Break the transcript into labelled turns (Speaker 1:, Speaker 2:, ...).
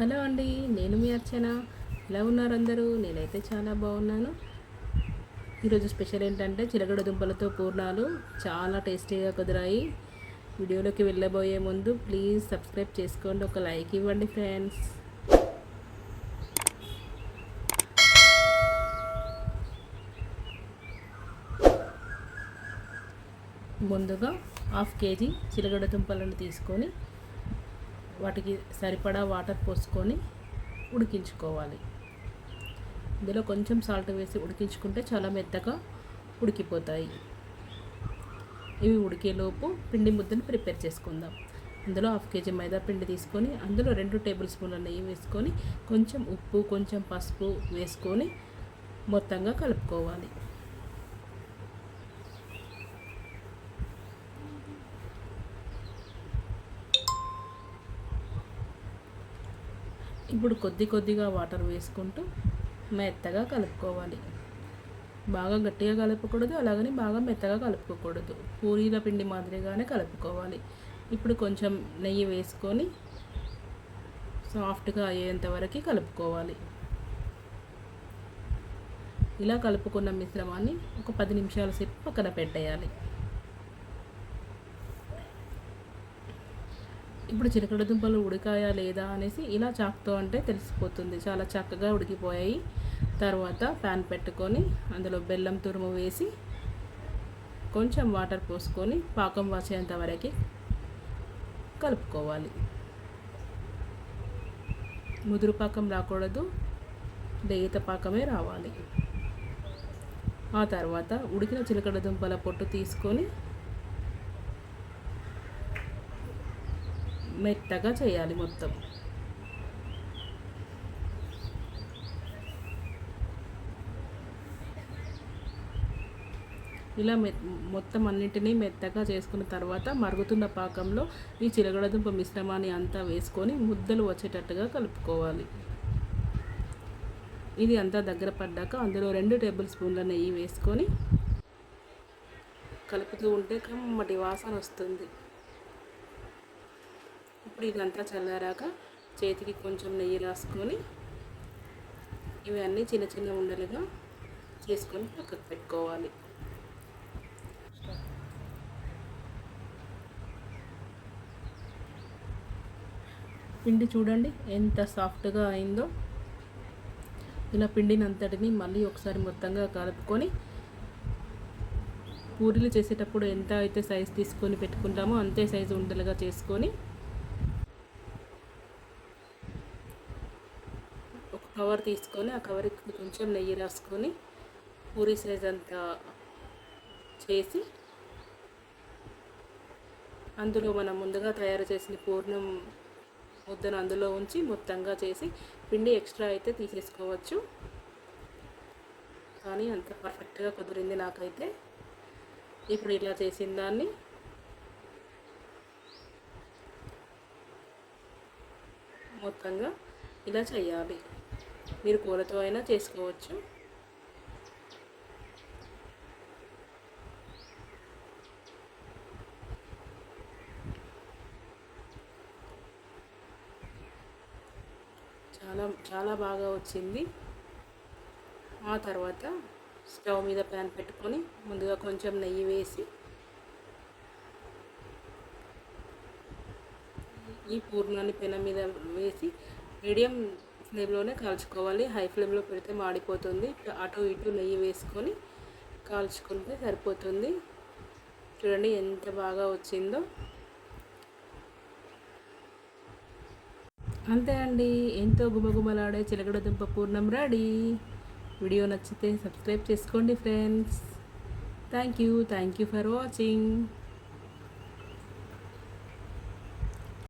Speaker 1: Hello అండి నేను మీ అర్చన. ఎలా ఉన్నారు అందరూ? నేనైతే చాలా బాగున్నాను. ఈరోజు స్పెషల్ ఏంటంటే చిలకడ దుంపలతో పూర్ణాలు చాలా టేస్టీగా కుదిరాయి. వీడియోలోకి వెళ్ళబోయే ముందు ప్లీజ్ సబ్స్క్రైబ్ చేసుకోండి. ఒక లైక్ ఇవ్వండి ఫ్రెండ్స్. ముందుగా హాఫ్ కేజీ చిలగడ దుంపలను తీసుకొని వాటికి సరిపడా వాటర్ పోసుకొని ఉడికించుకోవాలి. ఇందులో కొంచెం సాల్ట్ వేసి ఉడికించుకుంటే చాలా మెత్తగా ఉడికిపోతాయి. ఇవి ఉడికేలోపు పిండి ముద్దను ప్రిపేర్ చేసుకుందాం. అందులో హాఫ్ కేజీ మైదా పిండి తీసుకొని అందులో రెండు టేబుల్ స్పూన్ల నెయ్యి వేసుకొని కొంచెం ఉప్పు కొంచెం పసుపు వేసుకొని మొత్తంగా కలుపుకోవాలి. ఇప్పుడు కొద్ది కొద్దిగా వాటర్ వేసుకుంటూ మెత్తగా కలుపుకోవాలి. బాగా గట్టిగా కలుపుకూడదు అలాగని బాగా మెత్తగా కలుపుకోకూడదు. పూరీల పిండి మాదిరిగానే కలుపుకోవాలి. ఇప్పుడు కొంచెం నెయ్యి వేసుకొని సాఫ్ట్గా అయ్యేంత వరకు కలుపుకోవాలి. ఇలా కలుపుకున్న మిశ్రమాన్ని ఒక పది నిమిషాల సేపు పక్కన పెట్టేయాలి. ఇప్పుడు చిలకడ దుంపలు ఉడికాయా లేదా అనేసి ఇలా చాకుతో అంటే తెలిసిపోతుంది. చాలా చక్కగా ఉడికిపోయాయి. తర్వాత ప్యాన్ పెట్టుకొని అందులో బెల్లం తురుము వేసి కొంచెం వాటర్ పోసుకొని పాకం వచ్చేంత వరకు కలుపుకోవాలి. ముదురు పాకం రాకూడదు. లేత పాకమే రావాలి. ఆ తర్వాత ఉడికిన చిలకడ దుంపల పొట్టు తీసుకొని మెత్తగా చేయాలి మొత్తం. ఇలా మె మొత్తం అన్నింటినీ మెత్తగా చేసుకున్న తర్వాత మరుగుతున్న పాకంలో ఈ చిలగడదుంప మిశ్రమాన్ని అంతా వేసుకొని ముద్దలు వచ్చేటట్టుగా కలుపుకోవాలి. ఇది అంతా దగ్గర పడ్డాక అందులో రెండు టేబుల్ స్పూన్ల నెయ్యి వేసుకొని కలుపుతూ ఉంటే కమ్మటి వాసన వస్తుంది. ఇప్పుడు ఇదంతా చల్లారాక చేతికి కొంచెం నెయ్యి రాసుకొని ఇవన్నీ చిన్న చిన్న ఉండలుగా చేసుకొని పక్కకు పెట్టుకోవాలి. పిండి చూడండి ఎంత సాఫ్ట్గా అయిందో. ఇలా పిండినంతటిని మళ్ళీ ఒకసారి మొత్తంగా కలుపుకొని పూరీలు చేసేటప్పుడు ఎంత అయితే సైజు తీసుకొని పెట్టుకుంటామో అంతే సైజు ఉండలుగా చేసుకొని ఒక కవర్ తీసుకొని ఆ కవర్కి కొంచెం నెయ్యి రాసుకొని పూరి సైజ్ అంతా చేసి అందులో మనం ముందుగా తయారు చేసిన పూర్ణం ముద్దను అందులో ఉంచి మొత్తంగా చేసి పిండి ఎక్స్ట్రా అయితే తీసేసుకోవచ్చు. కానీ అంత పర్ఫెక్ట్గా కుదిరింది నాకైతే. ఇప్పుడు ఇలా చేసిన దాన్ని మొత్తంగా ఇలా చేయాలి. మీరు కూరతో అయినా చేసుకోవచ్చు. చాలా చాలా బాగా వచ్చింది. ఆ తర్వాత స్టవ్ మీద ప్యాన్ పెట్టుకొని ముందుగా కొంచెం నెయ్యి వేసి ఈ పూర్ణాన్ని పెన మీద వేసి మీడియం ఫ్లేమ్లోనే కాల్చుకోవాలి. హై ఫ్లేమ్లో పెడితే మాడిపోతుంది. అటు ఇటు నెయ్యి వేసుకొని కాల్చుకుంటే సరిపోతుంది. చూడండి ఎంత బాగా వచ్చిందో. అంతే అండి. ఎంతో గుమగుమలాడే చిలకడ దుంప పూర్ణం రెడీ. వీడియో నచ్చితే సబ్స్క్రైబ్ చేసుకోండి friends. Thank you. Thank you for watching.